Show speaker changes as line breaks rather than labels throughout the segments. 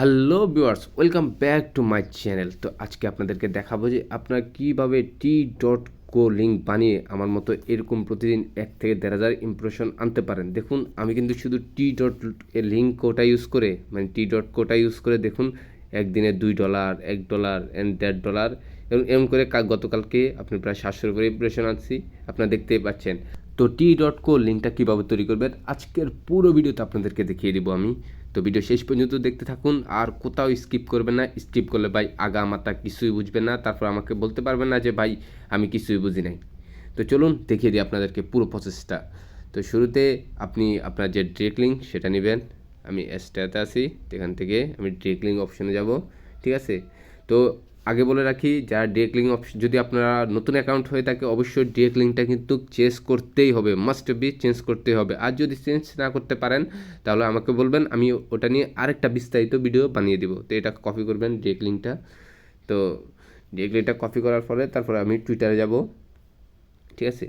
Hello viewers, welcome back to my channel. তো আজকে আপনাদেরকে দেখাবো যে আপনারা কীভাবে টি ডট কো লিঙ্ক বানিয়ে আমার মতো এরকম প্রতিদিন এক থেকে দেড় হাজার ইমপ্রেশন আনতে পারেন। দেখুন, আমি কিন্তু শুধু টি ডট এর লিঙ্ক কোটা ইউজ করে মানে টি ডট কোটা ইউজ করে দেখুন, একদিনে দুই ডলার এক ডলার অ্যান্ড দেড় ডলার এবং এরকম করে গতকালকে আপনি প্রায় সাতশোর উপরে ইমপ্রেশন আনছি, আপনারা দেখতেই পাচ্ছেন। তো টি ডট কো লিঙ্কটা কীভাবে তৈরি করবেন, আজকের পুরো ভিডিওতে আপনাদেরকে দেখিয়ে দিব আমি। তো ভিডিও শেষ পর্যন্ত দেখতে থাকুন, আর কোথাও স্কিপ করবেন না স্কিপ করলে ভাই আগা মাথা কিছুই বুঝবে না, তারপর আমাকে বলতে পারবে না যে ভাই আমি কিছুই বুঝি নাই। তো চলুন দেখিয়ে দিই আপনাদেরকে পুরো প্রসেসটা তো শুরুতে আপনি আপনার যে ড্রেকলিং সেটা নেবেন, আমি এসটাতে আসি এখান থেকে আমি ড্রেকলিং অপশনে যাব, ঠিক আছে? তো আগে বলে রাখি, যারা ডেক লিঙ্ক যদি আপনারা নতুন অ্যাকাউন্ট হয়ে থাকে, অবশ্যই ডেক লিঙ্কটা কিন্তু চেঞ্জ করতেই হবে। মাস্ট বি চেঞ্জ করতেই হবে। আর যদি চেঞ্জ না করতে পারেন, তাহলে আমাকে বলবেন, আমি ওটা নিয়ে আরেকটা বিস্তারিত ভিডিও বানিয়ে দিব। তো এটা কপি করবেন ডেক লিঙ্কটা তো ডেক লিঙ্কটা কপি করার ফলে তারপরে আমি টুইটারে যাব। ঠিক আছে?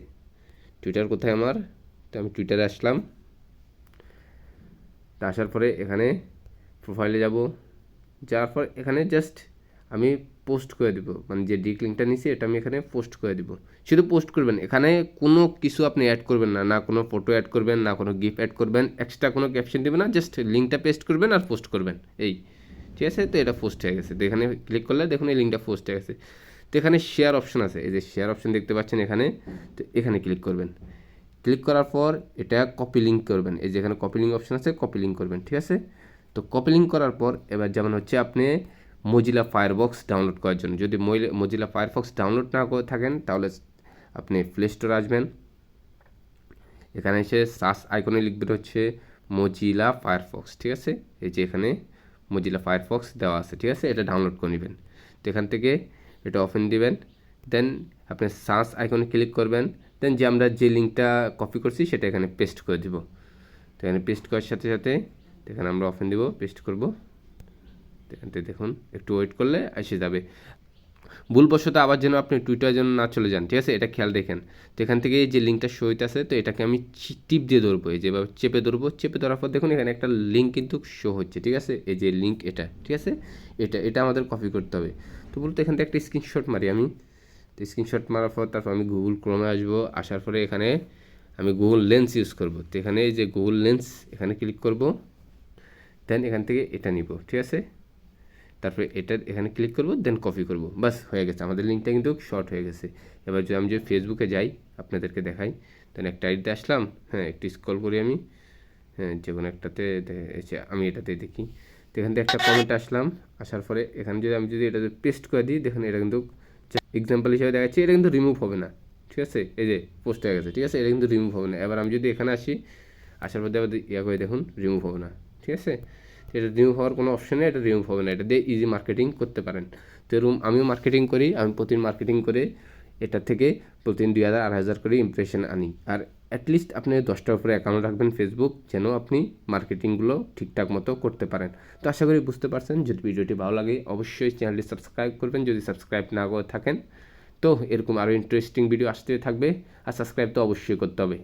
টুইটার কোথায় আমার? তো আমি টুইটারে আসলাম। তা আসার পরে এখানে প্রোফাইলে যাব। যাওয়ার পর এখানে জাস্ট আমি পোস্ট করে দিব। মানে যে ডিক লিঙ্কটা নিছি, এটা আমি এখানে পোস্ট করে দিব। শুধু পোস্ট করবেন। এখানে কোনো কিছু আপনি অ্যাড করবেন না। না কোনো ফটো অ্যাড করবেন, না কোনো গিফট অ্যাড করবেন। এক্সট্রা কোনো ক্যাপশন দেবেন না। জাস্ট লিঙ্কটা পেস্ট করবেন আর পোস্ট করবেন। এই। ঠিক আছে? তো এটা পোস্ট হয়ে গেছে। তো এখানে ক্লিক করলে দেখুন এই লিঙ্কটা পোস্ট হয়ে গেছে। তো এখানে শেয়ার অপশন আছে। এই যে শেয়ার অপশন দেখতে পাচ্ছেন এখানে। তো এখানে ক্লিক করবেন। ক্লিক করার পর এটা কপি লিঙ্ক করবেন। এই যেখানে কপি লিঙ্ক অপশন আছে কপি লিঙ্ক করবেন। ঠিক আছে? তো কপি লিঙ্ক করার পর এবার যেমন হচ্ছে আপনি মজিলা ফায়ারবক্স ডাউনলোড করার জন্য। যদি মজিলা ফায়ারবক্স ডাউনলোড না করে থাকেন, তাহলে আপনি প্লে স্টোরে আসবেন। এখানে এসে সার্চ আইকনে লিখবেন হচ্ছে মজিলা ফায়ারফক্স ঠিক আছে? এই যে এখানে মজিলা ফায়ারফক্স দেওয়া আছে, ঠিক আছে? এটা ডাউনলোড করে নেবেন। তো এখান থেকে এটা ওপেন দিবেন। দেন আপনি সার্চ আইকনে ক্লিক করবেন। দেন যে আমরা যে লিঙ্কটা কপি করছি, সেটা এখানে পেস্ট করে দিব। তো এখানে পেস্ট করার সাথে সাথে এখানে আমরা ওপেন দিব পেস্ট করব। দেখুন, একটু ওয়েট করলে এসে যাবে। ভুলবশত আবার যেন আপনি টুইটার যেন না চলে যান, ঠিক আছে? এটা খেয়াল দেখেন তো এখান থেকে যে লিঙ্কটা শো হইতেছে, তো এটাকে আমি টিপ দিয়ে ধরবো। এই যেভাবে চেপে ধরবো, চেপে ধরার পর দেখুন, এখানে একটা লিঙ্ক কিন্তু শো হচ্ছে, ঠিক আছে? এই যে লিঙ্ক এটা, ঠিক আছে? এটা এটা আমাদের কপি করতে হবে। তো বলতে এখান থেকে একটা স্ক্রিনশট মারি আমি। তো স্ক্রিনশট মারার পর তারপর আমি গুগল ক্রোমে আসব। আসার পরে এখানে আমি গুগল লেন্স ইউজ করব। তো এখানে যে গুগল লেন্স এখানে ক্লিক করব। দেন এখান থেকে এটা নিব, ঠিক আছে? তারপরে এটা এখানে ক্লিক করব দেন কপি করব বাস হয়ে গেছে আমাদের লিঙ্কটা কিন্তু শর্ট হয়ে গেছে এবার যদি আমি যদি ফেসবুকে যাই আপনাদেরকে দেখাই দেন একটা আইডিতে আসলাম হ্যাঁ একটু স্ক্রল করি আমি হ্যাঁ যে কোনো একটাতে আমি এটাতে দেখি তো এখান থেকে একটা কমেন্ট আসলাম আসার পরে এখানে যদি আমি যদি এটা পেস্ট করে দিই দেখুন এটা কিন্তু এক্সাম্পল হিসেবে দেখাচ্ছি এটা কিন্তু রিমুভ হবে না ঠিক আছে এই যে পোস্ট হয়ে গেছে ঠিক আছে এটা কিন্তু রিমুভ হবে না এবার আমি যদি এখানে আসি আসার পর ইয়া করে দেখুন রিমুভ হবে না ঠিক আছে এটা রিমুভ হওয়ার কোনো অপশন এটা রিমুভ হবে না, এটা দিয়ে ইজি মার্কেটিং করতে পারেন। তো এরকম আমিও মার্কেটিং করি, আমি প্রতিদিন মার্কেটিং করে এটা থেকে প্রতিদিন দুই হাজার, আড়াই হাজার করে ইমপ্রেশন আনি। আর অ্যাটলিস্ট আপনি দশটার উপরে অ্যাকাউন্ট রাখবেন ফেসবুক যেন আপনি মার্কেটিংগুলো ঠিকঠাক মতো করতে পারেন। তো আশা করি বুঝতে পারছেন, যদি ভিডিওটি ভালো লাগে অবশ্যই চ্যানেলটি সাবস্ক্রাইব করবেন, যদি সাবস্ক্রাইব না করে থাকেন। তো এরকম আরও ইন্টারেস্টিং ভিডিও আসতে থাকবে, আর সাবস্ক্রাইব তো অবশ্যই করতে হবে।